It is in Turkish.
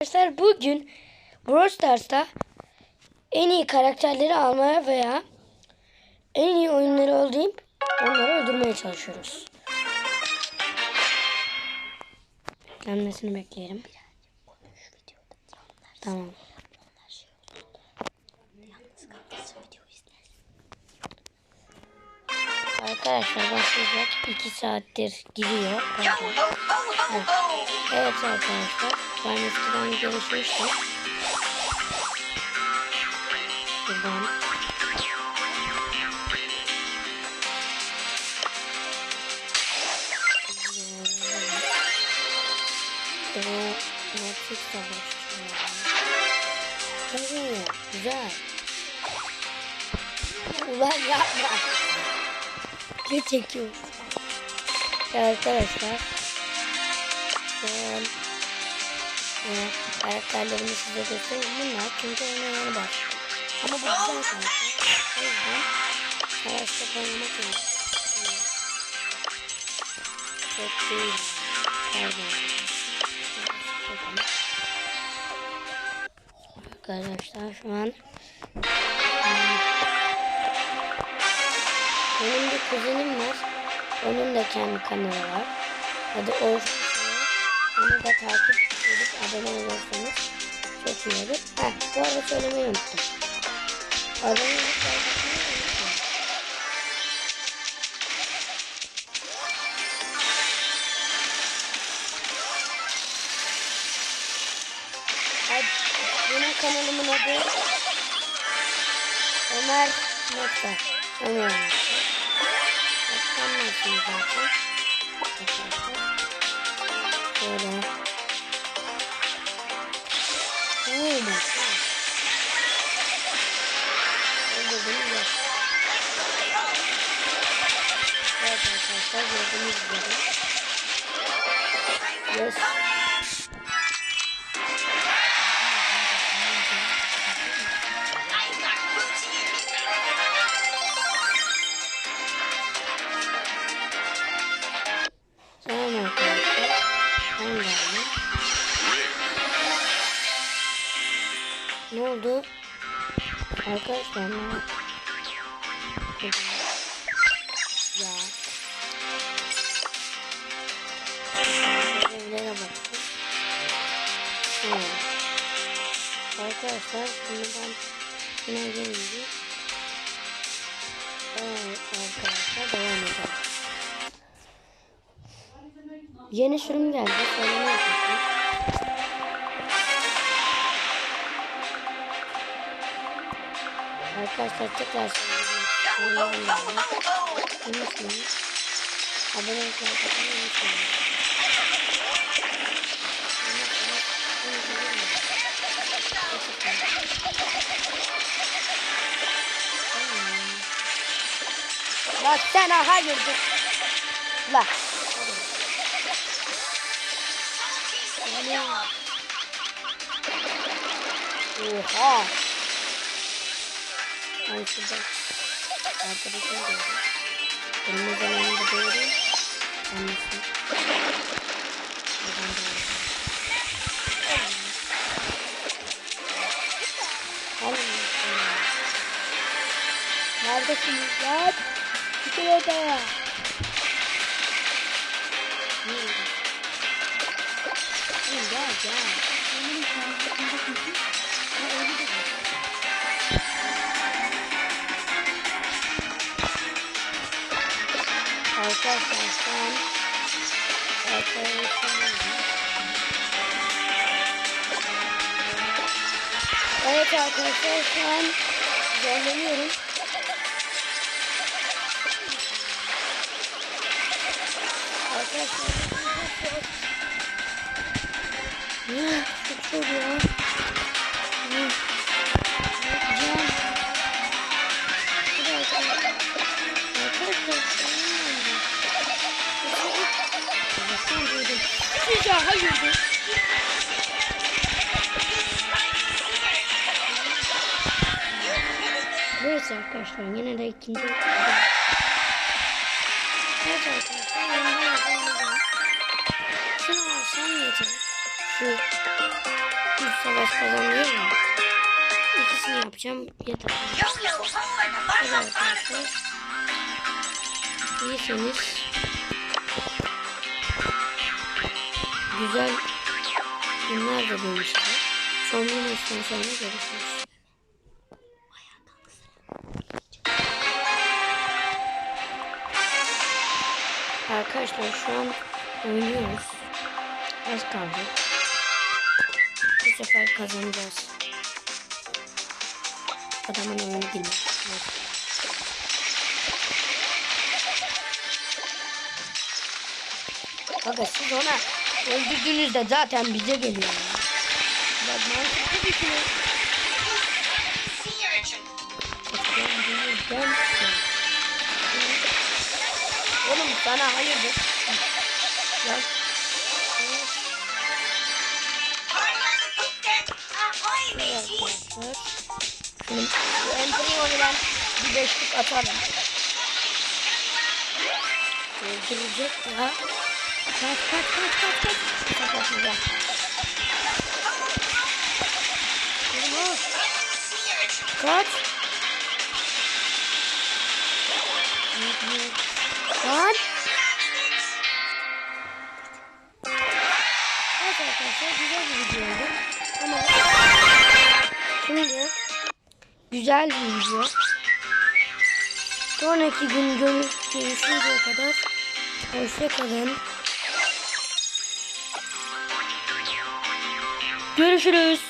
Arkadaşlar bugün Brawl Stars'ta en iyi karakterleri almaya veya en iyi oyunları olayım onları öldürmeye çalışıyoruz. Gelmesini bekleyelim. Tamam. Arkadaşlar başlayacak. 2 saattir giriyor. Evet. Arkadaşlar. Ben eskiden görüşmüştüm. Buradan. Ee, Matrix savaşçı. Güzel. Ulan yapma. Ne çekiyorsun? Ya arkadaşlar. An e, karakterlerimi size göstereyim. Bunlar çünkü yeni başladım. Ama bu güzel karakter. O yüzden savaşta oynamak için. Çok değil. Pardon. Arkadaşlar şu an benim bir kuzenim var. Onun da kendi kanalı var. Adı Soy. Onu da takip edip abone olursanız çok iyi olur. Heh, bu arada söylemeyi unuttum. Abone. Hadi, benim kanalımın adı Ömer Nokta. Ömer Anlarsınız zaten. Şöyle. Oh my god. Evet arkadaşlar gördüğünüz gibi. Yes. Ne oldu? Arkadaşlar ne? Ya. Evlere baktım. Evet. Arkadaşlar şimdi ben şuna gelince Evet arkadaşlar devam edelim. Yeni sürüm geldi. Söylemeyi Arkadaşlar tekrar söyleyeyim. Unutmayın. Abone olmayı unutmayın. La sen aha girdin. La. Oha. Ben şurada arkadaşım gördüm. Benim zamanında doğru. Annesi. Buradan doğru. Alın. Neredesiniz lan? Çıkın odaya. Nerede? Oğlum gel gel. Benim karşımda çünkü. Arkadaşlar Evet arkadaşlar şu an zorlanıyorum. Arkadaşlar Size hayırdır? Neyse arkadaşlar yine de ikinci Evet arkadaşlar yeniden yapalım. Şunu alsam yeter. Şu savaş kazanıyor ya. İkisini yapacağım yeter. Hadi arkadaşlar. İyisiniz. Güzel günler de size. Son bir maçtan sonra görüşürüz. Arkadaşlar şu an oynuyoruz. Az kaldı. Bu sefer kazanacağız. Adamın oyunu değil. Bakın siz ona öldürdüğünüzde zaten bize geliyor. ya. Bak mantıklı düşünün. Oğlum sana hayırdır? Bu Embryo'nu ben bir beşlik atarım. Öldürecek ya. Kaç kaç kaç kaç kaç. Kaç kaç kaç. Kaç. Lan. Evet arkadaşlar güzel bir video oldu. Ama şimdi güzel bir video. Sonraki gün görü görüşünceye kadar hoşçakalın. Görüşürüz.